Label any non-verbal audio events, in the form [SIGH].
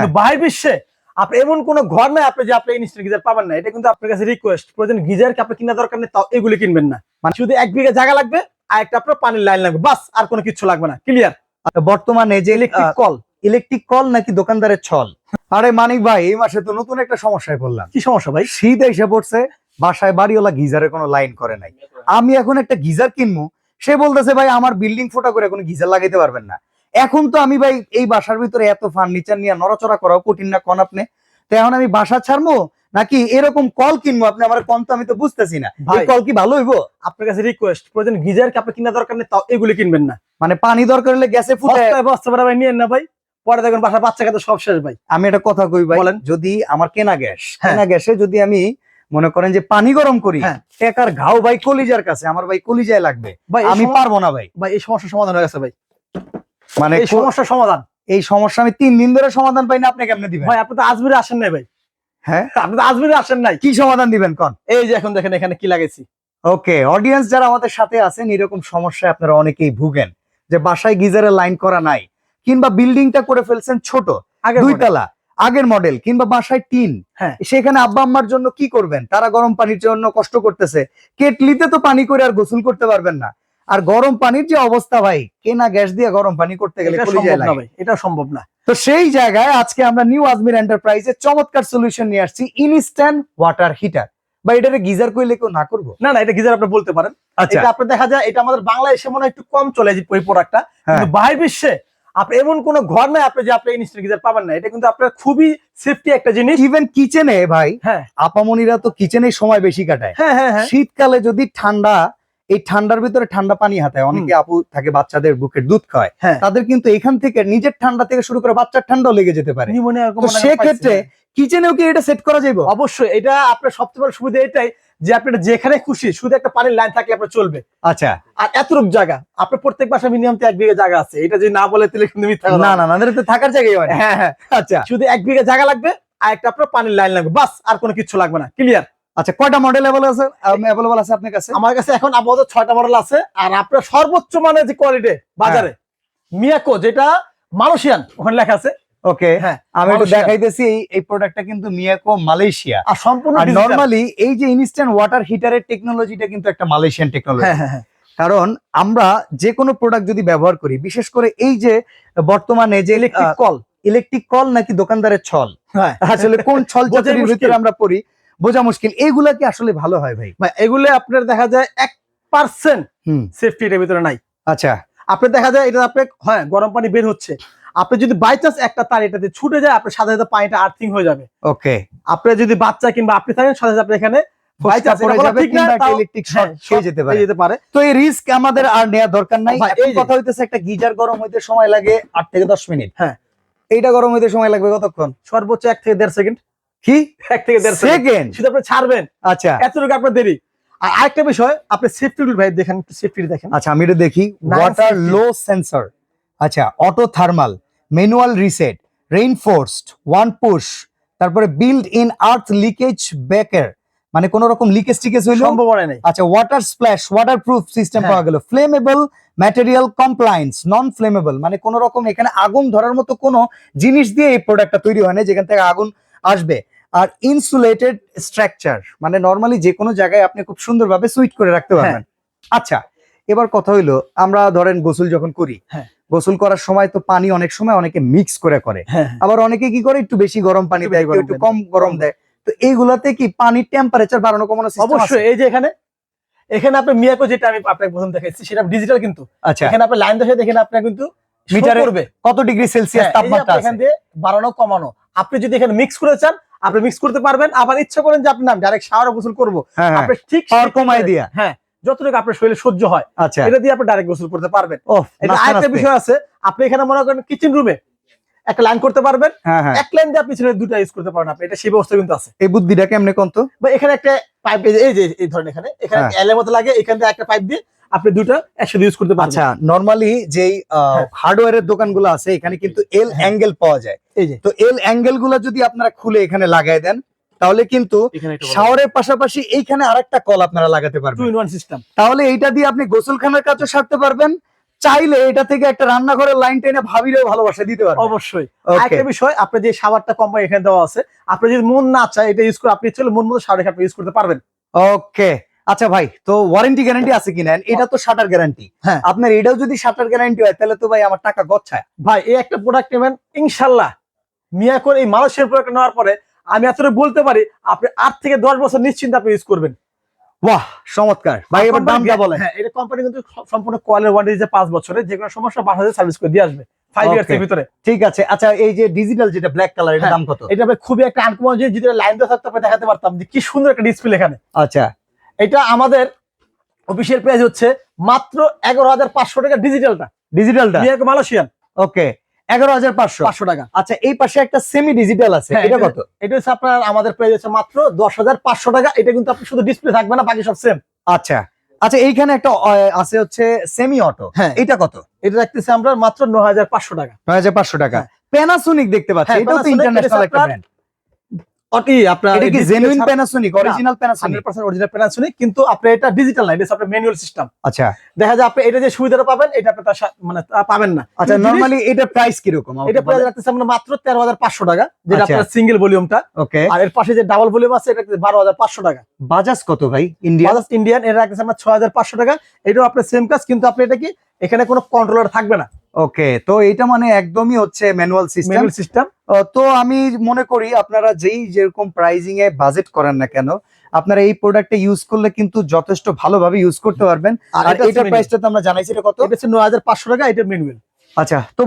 কিন্তু বাইরে বিশ্বে আপনি এমন কোন ঘর নাই আপনি যে আপনি ইনস্ট্যান্ট গিজার পাবেন না। এটা কিন্তু আপনার কাছে রিকোয়েস্ট প্রয়োজন গিজার কি আপনি কিনা দরকার নেই তাও এগুলি কিনবেন না। মানে শুধু এক বিঘা জায়গা লাগবে আর একটা আপনার পানির লাইন লাগবে। বাস আর কোনো কিছু লাগবে না। ক্লিয়ার বর্তমানে যে ইলেকট্রিক কল ইলেকট্রিক কল নাকি দোকানদারের ছল? আরে মানিক ভাই এই মাসে তো নতুন একটা সমস্যায় পড়লাম। কি সমস্যা ভাই? শীত এসে পড়ছে বাসায় বাড়িওয়ালা গিজারে কোনো লাইন করে নাই। আমি এখন একটা গিজার কিনবো সে বলতেছে ভাই আমার বিল্ডিং ফোটা করে কোনো গিজার লাগাইতে পারবেন না। এখন তো আমি ভাই এই বাসার ভিতরে এত ফার্নিচার নিয়ে নড়াচড়া করাও কঠিন না কন আপনি? তো এখন আমি বাসা ছাড়বো নাকি এরকম কল কিনবো? আপনি আমার কল তো আমি তো বুঝতেছি না। এই ভাই। কল কি ভালো হইবো? আপনার কাছে রিকোয়েস্ট প্রয়োজন গিজার কি আপনি কিনা দরকার নেই তাও এগুলি কিনবেন না। মানে পানি দরকার হলে গ্যাসে ফুটে বস্তা ভরা ভাই নিয়েন না ভাই। পরে দেখবেন বাসার বাচ্চা কাছে সব শেষ ভাই। আমি একটা কথা কই ভাই বলেন। যদি আমার কেনা গ্যাস হ্যাঁ। কেনা গ্যাসে যদি আমি মনে করেন যে পানি গরম করি হ্যাঁ। একার ঘাও ভাই কলিজার কাছে আমার ভাই কলিজায় লাগবে। ভাই আমি আমি পারব না ভাই। ভাই এই সমস্যার সমাধান হয়ে গেছে ভাই। মানে এই সমস্যার সমাধান। এই সমস্যা আমি তিন দিন ধরে সমাধান পাই না আপনি কেমনে দিবেন? ভাই আপনি তো আজমিরে আসেন নাই ভাই। হ্যাঁ? আপনি তো আজমিরে আসেন নাই। কি সমাধান দিবেন কোন? এই যে এখন দেখেন এখানে কি লাগাইছি? ওকে অডিয়েন্স যারা আমাদের সাথে আছেন এরকম সমস্যায় আপনারা অনেকেই ভুগেন যে বাসায় গিজারের লাইন করা নাই কিংবা বিল্ডিংটা করে ফেলছেন ছোট আগে দুই তলা আগের মডেল কিংবা বাসায় টিন। হ্যাঁ। সেখানে আব্বা আম্মার জন্য কি করবেন? তারা গরম পানির জন্য কষ্ট করতেছে। কেটলিতে তো পানি করে আর গোসল করতে পারবেন না। আর গরম পানির যে অবস্থা ভাই কেনা গ্যাস দিয়ে গরম পানি করতে গেলে এটা সম্ভব না তো সেই জায়গায় আজকে আমরা নিউ আজমির এন্টারপ্রাইজে চমৎকার সলিউশন নিয়ে আসছি ইনস্ট্যান্ট ওয়াটার হিটার বা এটারে গিজার কইলে কেউ না করব? না না এটা গিজার আপনি বলতে পারেন। আচ্ছা। এটা আপনি দেখা যায় এটা আমাদের বাংলাদেশে মনে হয় একটু কম চলে যে ওই প্রোডাক্টটা। কিন্তু বাইরে বিশ্বে আপনি এমন কোন ঘর নাই আপনি যে আপনি ইনস্ট্যান্ট গিজার পাবেন না। এটা কিন্তু আপনার খুবই সেফটি একটা জিনিস। ইভেন কিচেনে ভাই হ্যাঁ। আপামনিরা তো কিচেনে সময় বেশি কাটায়। হ্যাঁ হ্যাঁ হ্যাঁ। শীতকালে যদি ঠান্ডা এই ঠান্ডার ভিতরে ঠান্ডা পানি হাতায় অনেকে আপু থাকে বাচ্চাদের বুকের দুধ খায় হ্যাঁ। তাদের কিন্তু এখান থেকে নিজের ঠান্ডা থেকে শুরু করে বাচ্চার ঠান্ডাও লেগে যেতে পারে। সেক্ষেত্রে কিচেনেও কি এটা সেট করা যাবে অবশ্যই এটা আপনার সবচেয়ে বড় সুবিধা এটাই যে আপনি এটা যেখানে খুশি শুধু একটা পানির লাইন থাকলে আপনার চলবে। আচ্ছা। আর এতটুক জায়গা আপনার প্রত্যেক বাসা মিনিমাম তো এক বিঘা জায়গা আছে। এটা যদি না বলে তাহলে কিন্তু মিথ্যা না না না এদের তো থাকার জায়গায় হয় হ্যাঁ হ্যাঁ। আচ্ছা। শুধু এক বিঘা জায়গা লাগবে আর একটা আপনার পানির লাইন লাগবে। বাস আর কোনো কিছু লাগবে না। ক্লিয়ার আচ্ছা কয়টা মডেল অ্যাভেলেবল আছে? অ্যাভেলেবল আছে আপনার কাছে? আমার কাছে এখন আপাতত ছয়টা মডেল আছে আর আপনার সর্বোচ্চ মানের যে কোয়ালিটি বাজারে মিয়াকো যেটা মালয়েশিয়ান ওখানে লেখা আছে। ওকে হ্যাঁ আমি একটু দেখাইতেছি এই- প্রোডাক্টটা কিন্তু মিয়াকো মালয়েশিয়া আর সম্পূর্ণ নরমালি এই যে ইনস্ট্যান্ট ওয়াটার হিটারের টেকনোলজিটা কিন্তু একটা মালয়েশিয়ান টেকনোলজি হ্যাঁ হ্যাঁ হ্যাঁ। কারণ আমরা যে কোনো প্রোডাক্ট যদি ব্যবহার করি বিশেষ করে এই যে বর্তমানে যে ইলেকট্রিক কল ইলেকট্রিক কল নাকি দোকানদারের ছল? হ্যাঁ। আসলে কোন ছল [LAUGHS] বোঝাই ভিতরে আমরা পড়ি বোঝা মুশকিল। এইগুলা কি আসলে ভালো হয় ভাই? ভাই, এগুলো আপনার দেখা যায় এক পার্সেন্ট সেফটি এর ভিতরে নাই। আচ্ছা। আপনার দেখা যায় এটা আপনি হ্যাঁ গরম পানি বের হচ্ছে। আপনি যদি বাই চান্স একটা তার এটাতে ছুটে যায় আপনার সাথে সাথে পানিটা আর্থিং হয়ে যাবে। ওকে। আপনার যদি বাচ্চা কিংবা আপনি থাকেন সাথে সাথে এখানে by chance পড়ে এটা বলা যাবে ঠিক না, কিংবা তাও- ইলেকট্রিক শর্ট খেয়ে short যেতে পারে। তো এই রিস্ক আমাদের আর নেওয়া দরকার নাই। এই যে- কথা হইতেছে একটা গিজার গরম হইতে সময় লাগে আট থেকে দশ মিনিট। হ্যাঁ। এইটা গরম হইতে সময় লাগবে কতক্ষণ? সর্বোচ্চ এক থেকে দেড় সেকেন্ড। কি? এক থেকে দেড় সেকেন্ড। শুধু আপনি ছাড়বেন। আচ্ছা। এতটুকু আপনার দেরি। আর আরেকটা বিষয় আপনি সেফটি ভাই দেখেন সেফটি দেখেন। আচ্ছা আমি এটা দেখি। ওয়াটার লো সেন্সর আচ্ছা auto thermal manual reset reinforced one push তারপরে বিল্ড ইন আর্থ লিকেজ ব্যাকের মানে কোন রকম লিকেজ টিকেজ হইল সম্ভাবনা নেই। আচ্ছা water splash water proof system. পাওয়া গেল। Flammable material compliance non flammable মানে কোন রকম এখানে আগুন ধরার মতো কোনো জিনিস দিয়ে এই প্রোডাক্টটা তৈরি হয় না যেখান থেকে আগুন আসবে। আর ইনসুলেটেড স্ট্রাকচার মানে নর্মালি যে কোনো জায়গায় আপনি খুব সুন্দরভাবে সুইট করে রাখতে হ্যাঁ। পারবেন। আচ্ছা এবার কথা হইল আমরা ধরেন গোসল যখন করি হ্যাঁ। গোসল করার সময় তো পানি অনেক সময় অনেকে মিক্স করে করে। হ্যাঁ আবার অনেকে কি করে একটু বেশি গরম পানি দেয় একটু কম গরম দেয়। তো এইগুলাতে কি পানির টেম্পারেচার বাড়ানো কমানো আছে? অবশ্যই এই যে এখানে এখানে আপনি মিয়াকো যেটা আমি আপনাকে প্রথম দেখাচ্ছি সেটা ডিজিটাল কিন্তু। আচ্ছা। এখানে আপনি লাইন দেখে দেখেন আপনার কিন্তু মিটারে কত ডিগ্রি সেলসিয়াস তাপমাত্রা আছে? এখান দিয়ে বাড়ানো কমানো। আপনি যদি এখানে মিক্স করে চান আপনি মিক্স করতে পারবেন। আবার ইচ্ছা করেন যে আপনি না ডাইরেক্ট শাওয়ারে গোসল করব। হ্যাঁ হ্যাঁ। আপনি ঠিক কমায় দিয়া। হ্যাঁ যতটুকু আপনার শরীরে সহ্য হয় আচ্ছা। এটা দিয়ে আপনি ডাইরেক্ট গোসল করতে পারবেন। এটা আরেকটা বিষয় আছে আপনি এখানে মনে করেন কিচেন রুমে একটা লাইন করতে পারবেন। হ্যাঁ এক লাইন দিয়ে আপনি পিছনে দুটো ইউজ করতে পারেন আপনি এটা সেই ব্যবস্থা কিন্তু আছে। এই বুদ্ধিটা কেমনে কোন তো এখানে একটা পাইপ এই যে এই ধরেন এখানে এখানে। এলের মতো লাগে এখান থেকে একটা পাইপ দিয়ে আপনি দুটো একসাথে ইউজ করতে পারবেন। আচ্ছা নরমালি যেই। হার্ডওয়্যারের দোকানগুলো আছে এখানে কিন্তু এল। অ্যাঙ্গেল পাওয়া যায়। এই যে। তো এল অ্যাঙ্গেলগুলো যদি আপনারা খুলে এখানে লাগাই দেন তাহলে কিন্তু শাওয়ারের পাশাপাশি এইখানে আরেকটা কল আপনারা লাগাতে টু পারবেন ইন ওয়ান সিস্টেম তাহলে এইটা দিয়ে আপনি গোসলখানার কাজও সারতে পারবেন। চাইলে এটা থেকে একটা রান্নাঘরের লাইন টেনে ভাবিরেও ভালোবাসা দিতে পারবে অবশ্যই। একটা বিষয় আপনার যে শাওয়ারটা কোম্পানি এখানে দেওয়া আছে আপনি যদি মন না চায় এটা ইউজ করে আপনি চলে মন মতো আপনি ইউজ করতে পারবেন। ওকে আচ্ছা ভাই তো ওয়ারেন্টি গ্যারান্টি আছে কিনা? এটা তো শাটার গ্যারান্টি হ্যাঁ। আপনার এটাও যদি শাটার গ্যারান্টি হয় তাহলে তো ভাই আমার টাকা গচ্ছায়। ভাই এই একটা প্রোডাক্ট নেবেন ইনশাল্লাহ। মিয়া করে এই মালয়েশিয়ার প্রোডাক্ট নেওয়ার পরে আমি এতটা বলতে পারি আপনি আট থেকে দশ বছর নিশ্চিন্তে আপনি ইউজ করবেন। বাহ চমৎকার। ভাই এবার Company দামটা বলেন। হ্যাঁ এটা কোম্পানি কিন্তু সম্পূর্ণ কোয়ালের ওয়ারেন্টি দিচ্ছে পাঁচ বছরে যে কোনো সমস্যা বাসা সার্ভিস করে দিয়ে আসবে ফাইভ Okay. ইয়ার্স এর ভিতরে। ঠিক আছে। আচ্ছা এই যে ডিজিটাল যেটা ব্ল্যাক কালার এটা হ্যাঁ। দাম কত? এটা খুবই একটা আনকমন জিনিস যদি লাইন থাকতো দেখাতে পারতাম যে কি সুন্দর একটা ডিসপ্লে এখানে। আচ্ছা। এটা আমাদের অফিসিয়াল প্রাইস হচ্ছে মাত্র এগারো হাজার পাঁচশো টাকা ডিজিটালটা ডিজিটালটা মালয়েশিয়ান ওকে এগারো হাজার পাঁচশো। পাঁচশো টাকা। আচ্ছা এই পাশে একটা সেমি ডিজিটাল আছে হ্যাঁ, এটা কত? এটা হচ্ছে আপনার আমাদের প্রাইস হচ্ছে মাত্র দশ হাজার পাঁচশো টাকা। এটা কিন্তু আপনি শুধু ডিসপ্লে থাকবে না বাকি সব সেম আচ্ছা। আচ্ছা এইখানে একটা আছে হচ্ছে সেমি অটো হ্যাঁ। এটা কত? এটা রাখতেছে আমরা মাত্র ন হাজার পাঁচশো টাকা। নয় হাজার পাঁচশো টাকা। প্যানাসোনিক দেখতে পাচ্ছি হ্যাঁ, এটাও তো ইন্টারন্যাশনাল একটা ব্র্যান্ড অটি আপনার এটা কি genuine Panasonic original Panasonic hundred percent original Panasonic কিন্তু আপনি এটা ডিজিটাল না এটা আপনার ম্যানুয়াল সিস্টেম আচ্ছা। দেখা যায় আপনি এটা যে সুবিধাটা পাবেন এটা আপনি তার মানে পাবেন না। আচ্ছা নরমালি এটা প্রাইস এটা প্রাইস রাখতেছে আমরা মাত্র তেরো হাজার পাঁচশো টাকা যেটা আচ্ছা। আপনার সিঙ্গেল ভলিউমটা ওকে আর এর পাশে যে ডাবল ভলিউম আছে এটা বারো হাজার পাঁচশো টাকা। বাজাজ কত ভাই? ইন্ডিয়া বাজাজ ইন্ডিয়ান এটা রাখতেছে আমরা ছয় হাজার পাঁচশো টাকা। এটাও আপনার সেম কাজ কিন্তু আপনি এটা কি এখানে কোনো কন্ট্রোলার থাকবে না। ওকে তো এটা মানে একদমই হচ্ছে ম্যানুয়াল সিস্টেম ম্যানুয়াল সিস্টেম তো আমি মনে করি আপনারা যেই যেরকম প্রাইজিং এ বাজেট করেন না কেন আপনারা এই প্রোডাক্টটা ইউজ করলে কিন্তু যথেষ্ট ভালোভাবে ইউজ করতে পারবেন। আর এটা এটার প্রাইসটা তো আমরা জানাইছি এটা কত? এটা হচ্ছে নয় হাজার পাঁচশো টাকা এটা ম্যানুয়াল আচ্ছা তো